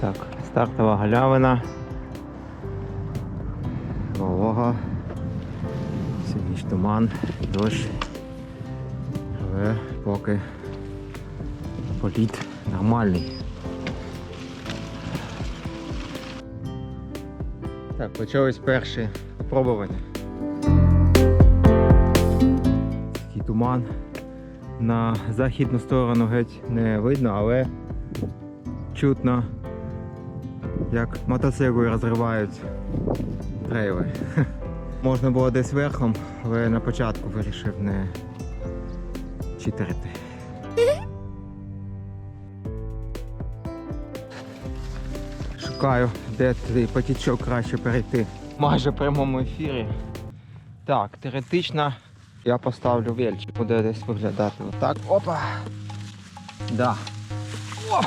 Так, стартова галявина. Волога. Сьогодні ж туман, дощ. Але поки політ нормальний. Так, почались перші опробування. Такий туман. На західну сторону геть не видно, але чутно, як мотоцикли розривають трейли. Можна було десь верхом, але на початку вирішив не читерити. Шукаю, де цей потічок краще перейти. Майже в прямому ефірі. Так, теоретично я поставлю вельчик. Буде десь виглядати отак. Опа! Да. О!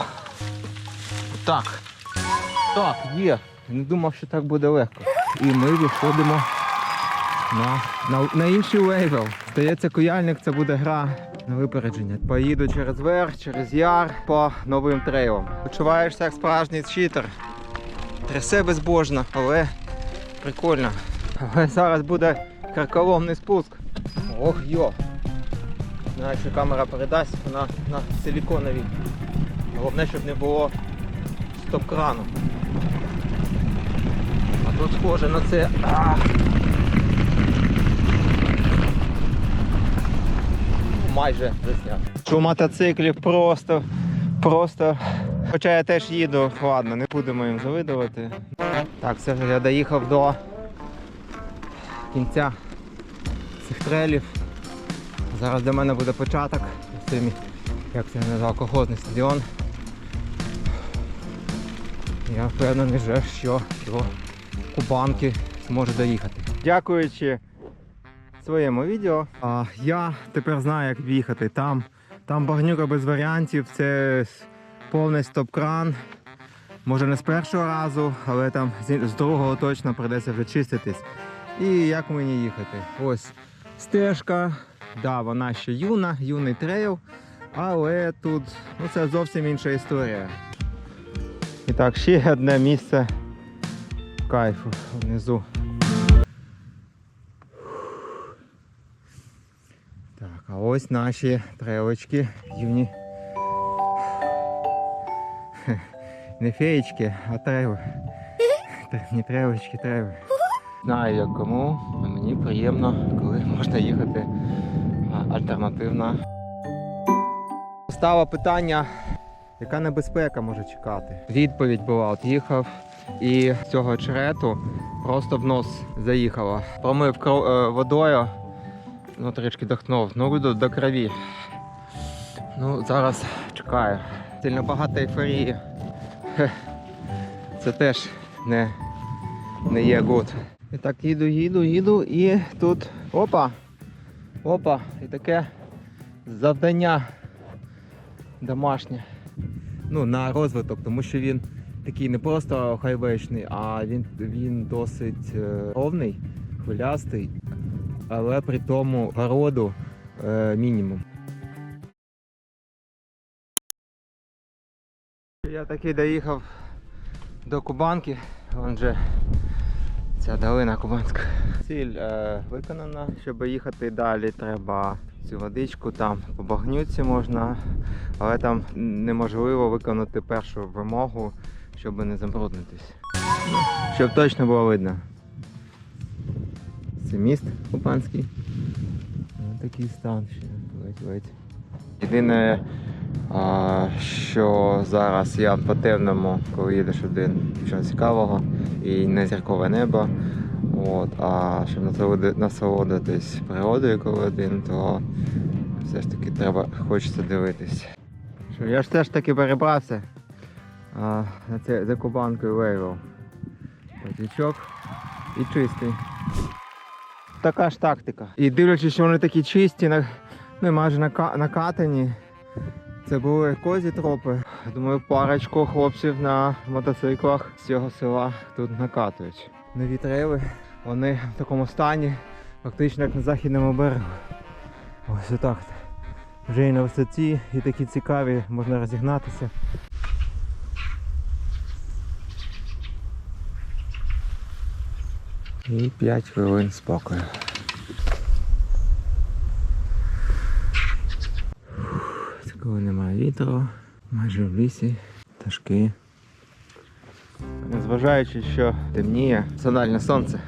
Так. Так, є. Не думав, що так буде легко. І ми виходимо на, на, на інший левел. Здається, куяльник це буде гра на випередження. Поїду через верх, через яр по новим трейлам. Почуваєшся як справжній читер. Трясе безбожно, але прикольно. Але зараз буде карколомний спуск. Ох йо. Знаю, що камера передасть вона на силіконовій. Головне, щоб не було стоп-крану. А тут схоже на це. А! Майже засняв. Що мотоциклів просто, просто. Хоча я теж їду, ладно, не будемо їм завидувати. Так, все ж я доїхав до кінця цих трелів. Зараз для мене буде початок. Як це назвав, колхозний стадіон. Я впевнений, вже, що до Кубанки зможу доїхати. Дякуючи своєму відео, а, я тепер знаю, як в'їхати. Там, там багнюка без варіантів, це повний стоп-кран. Може не з першого разу, але там з з другого точно прийдеться вже чиститись. І як мені їхати? Ось стежка, да, вона ще юна, юний трейл, але тут ну, це зовсім інша історія. Так, ще одне місце кайфу внизу. Так, а ось наші трейлочки юні. Не феєчки, а трейли. Та Не трейлочки, трейли. Знаю як кому, а мені приємно, коли можна їхати альтернативно. Стало питання, яка небезпека може чекати? Відповідь була: от їхав і з цього черету просто в нос заїхало. Промив кро- е, водою, ну трішки дихнув, ну до, до крові. Ну, зараз чекаю. Сильно багато ейфорії. Це теж не, не є гуд. І так їду, їду, їду і тут опа! Опа! І таке завдання домашнє. Ну, на розвиток, тому що він такий не просто хайвейшний, а він, він досить е, ровний, хвилястий, але при тому городу е, мінімум. Я таки доїхав до Кубанки, вон же ця долина Кубанська. Ціль е, виконана. Щоб їхати далі, треба цю водичку там по багнюці можна, але там неможливо виконати першу вимогу, щоб не забруднитись. Ну, Щоб точно було видно. Це міст Кубанський. Ось такий стан ще. Ледь-ледь. Єдине, що зараз я по темному, коли їдеш один, нічого цікавого і не зіркове небо. От, а щоб насолодитись природою, коли один, то все ж таки треба хочеться дивитись. Я ж теж таки перебрався а, на це, за кубанкою вейвел. Потічок і чистий. Така ж тактика. І дивлячись, що вони такі чисті, на- ну, майже нака- накатані. Це були козі тропи. Думаю, парочку хлопців на мотоциклах з цього села тут накатують. Нові трейли, вони в такому стані, фактично як на західному берегу. Ось отак. Вже і на висоті, і такі цікаві, можна розігнатися. І 5 хвилин спокою. Це немає вітру, майже в лісі, ташки. Незважаючи, що темніє, сональне сонце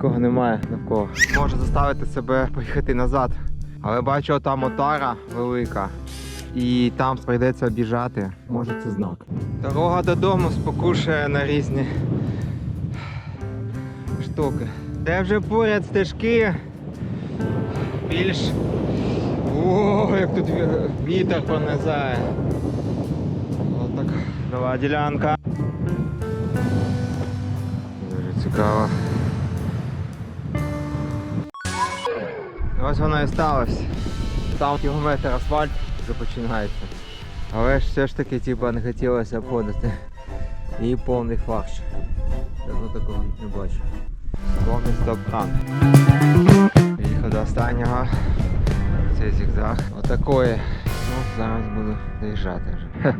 нікого немає навколо. Можу заставити себе поїхати назад. Але бачу, там отара велика. І там прийдеться обіжати. Може це знак. Дорога додому спокушує на різні штуки. Де вже поряд стежки. Більш. О, як тут вітер пронизає. Отак. Нова ділянка. Дуже цікаво. Ось воно і сталося. Там кілометр асфальт вже починається. Але все ж таки типа, не хотілося обходити. І повний фарш. Давно такого не бачу. Повний стоп-кран. Їхав до останнього. Цей зігзаг. Отакої. Ну, зараз буду доїжджати вже.